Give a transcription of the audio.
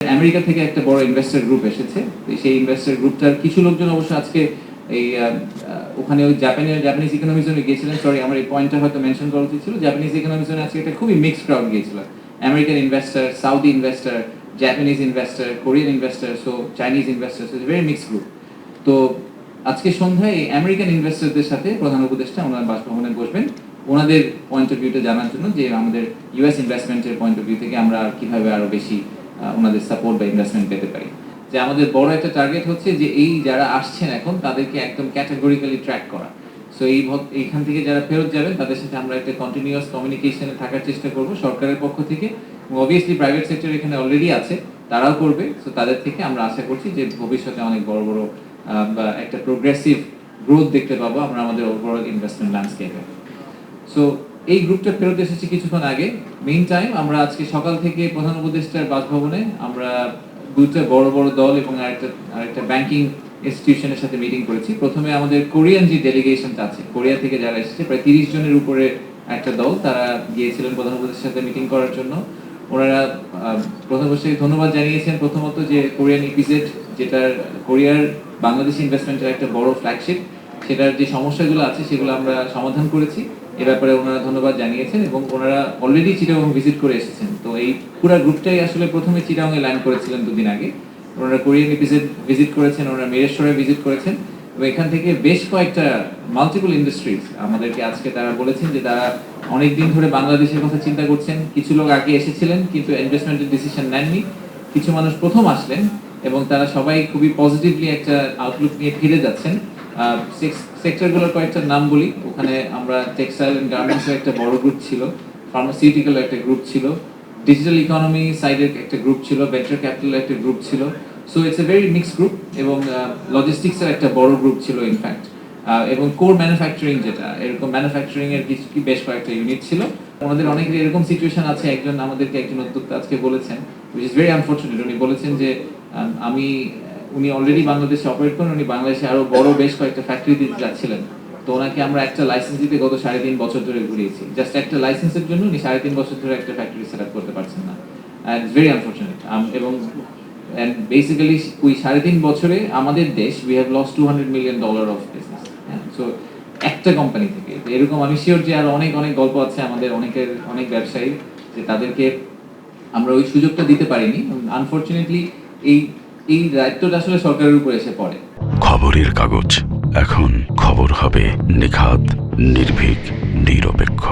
America থেকে একটা বড় ইনভেস্টর গ্রুপ এসেছে। সেই ইনভেস্টর গ্রুপটার কিছু লোকজন অবশ্য আজকে এই ওখানে ওই জাপানি জাপানিজ ইকোনমি জোনে গিয়েছিলেন। সরি আমার এই পয়েন্টটা হয়তো মেনশন করা উচিত ছিল। জাপানিজ ইকোনমি জোনে আজকে একটা খুবই মিক্সড ক্রাউড গিয়েছিল। American investor Saudi investor Japanese investor Korean investor so Chinese investor so very mixed group তো আজকে সন্ধ্যায় এই আমেরিকান ইনভেস্টরদের সাথে প্রধান উপদেষ্টা ওনার বাসভবনে বসবেন। ওনাদের পয়েন্ট অফ ভিউটা জানার জন্য যে আমাদের ইউএস ইনভেস্টমেন্টের পয়েন্ট অফ ভিউ থেকে আমরা কীভাবে আরও বেশি ওনাদের সাপোর্ট বা ইনভেস্টমেন্ট পেতে পারি। যে আমাদের বড় একটা টার্গেট হচ্ছে যে এই যারা আসছেন এখন, তাদেরকে একদম ক্যাটাগরিক্যালি ট্র্যাক করা। সো এই এইখান থেকে যারা ফেরত যাবেন, তাদের সাথে আমরা একটা কন্টিনিউয়াস কমিউনিকেশনে থাকার চেষ্টা করব সরকারের পক্ষ থেকে। অবভিয়াসলি প্রাইভেট সেক্টর এখানে অলরেডি আছে, তারাও করবে। সো তাদের থেকে আমরা আশা করছি যে ভবিষ্যতে অনেক বড় বড় বা একটা প্রোগ্রেসিভ গ্রোথ দেখতে পাবো। আমরা আমাদের ওভারঅল ইনভেস্টমেন্ট ল্যান্ডস্কেপে সো এই গ্রুপটা ফেরত এসেছে কিছুক্ষণ আগে। মেইন টাইম আমরা আজকে সকাল থেকে প্রধান উপদেষ্টার বাসভবনে আমরা দুইটা বড় বড় দল এবং আরেকটা আরেকটা ব্যাংকিং ইনস্টিটিউশনের সাথে মিটিং করেছি। প্রথমে আমাদের কোরিয়ান যে ডেলিগেশনটা আছে কোরিয়া থেকে যারা এসেছে, প্রায় তিরিশ জনের উপরে একটা দল, তারা গিয়েছিলেন প্রধান উপদেষ্টার সাথে মিটিং করার জন্য। ওনারা প্রধান উপদেষ্টাকে ধন্যবাদ জানিয়েছেন। প্রথমত যে কোরিয়ান ইপিজেড যেটার কোরিয়ার বাংলাদেশ ইনভেস্টমেন্টের একটা বড় ফ্ল্যাগশিপ সেটার যে সমস্যাগুলো আছে, সেগুলো আমরা সমাধান করেছি। এ ব্যাপারে ওনারা ধন্যবাদ জানিয়েছেন এবং ওনারা অলরেডি চিটাগং ভিজিট করে এসেছেন। তো এই পুরো গ্রুপটাই আসলে প্রথমে চিটাগং এ ল্যান্ড করেছিলেন দুদিন আগে। ওনারা কোরিয়ান ভিজিট ভিজিট করেছেন, ওনারা মেরেশ্বরে ভিজিট করেছেন এবং এখান থেকে বেশ কয়েকটা মাল্টিপল ইন্ডাস্ট্রিজ আমাদেরকে আজকে তারা বলেছেন যে তারা অনেক দিন ধরে বাংলাদেশের কথা চিন্তা করছেন। কিছু লোক আগে এসেছিলেন কিন্তু ইনভেস্টমেন্টের ডিসিশন নেননি। কিছু মানুষ প্রথম আসলেন এবং তারা সবাই খুবই পজিটিভলি একটা আউটলুক নিয়ে ফিরে যাচ্ছেন। সেক্টরগুলোর কয়েকটা নাম বলি। ওখানে আমরা টেক্সটাইল এন্ড গার্মেন্টসের একটা বড় গ্রুপ ছিল ফার্মাসিউটিক্যাল একটা গ্রুপ ছিল ডিজিটাল ইকোনমি সাইডের একটা গ্রুপ ছিল ভেঞ্চার ক্যাপিটাল একটা গ্রুপ ছিল। So it's a very mix group এবং লজিস্টিক্সের একটা বড় গ্রুপ ছিল ইনফ্যাক্ট এবং কোর ম্যানুফ্যাকচারিং যেটা, এরকম ম্যানুফ্যাকচারিং এর কিছু কি বেশ কয়েকটা ইউনিট ছিল। আমাদের অনেকের এরকম সিচুয়েশন আছে, একজন আমাদেরকে একজন উদ্যোক্তা আজকে বলেছেন উইচ ইজ ভেরি আনফর্চুনেট উনি বলেছেন যে আমি উনি অলরেডি বাংলাদেশে অপারেট করেন, উনি বাংলাদেশে আরও বড় বেশ কয়েকটা ফ্যাক্টরি দিতে যাচ্ছিলেন। তো ওনাকে আমরা একটা লাইসেন্স দিতে গত সাড়ে তিন বছর ধরে ঘুরিয়েছি। জাস্ট একটা লাইসেন্সের জন্য উনি সাড়ে তিন বছর ধরে একটা ফ্যাক্টরি সেট আপ করতে পারছেন না। অ্যান্ড ভেরি আনফর্চুনেট এবং অ্যান্ড বেসিক্যালি ওই সাড়ে তিন বছরে আমাদের দেশ we have loss two hundred million dollar of business so একটা কোম্পানি থেকে, এরকম আমি শিওর যে আরও অনেক অনেক গল্প আছে আমাদের অনেকের, অনেক ব্যবসায়ী যে তাদেরকে আমরা ওই সুযোগটা দিতে পারিনি। আনফর্চুনেটলি এই এই দায়িত্বটা আসলে সরকারের উপর এসে পড়ে। খবরের কাগজ। এখন খবর হবে নিখাত, নির্ভীক, নিরপেক্ষ।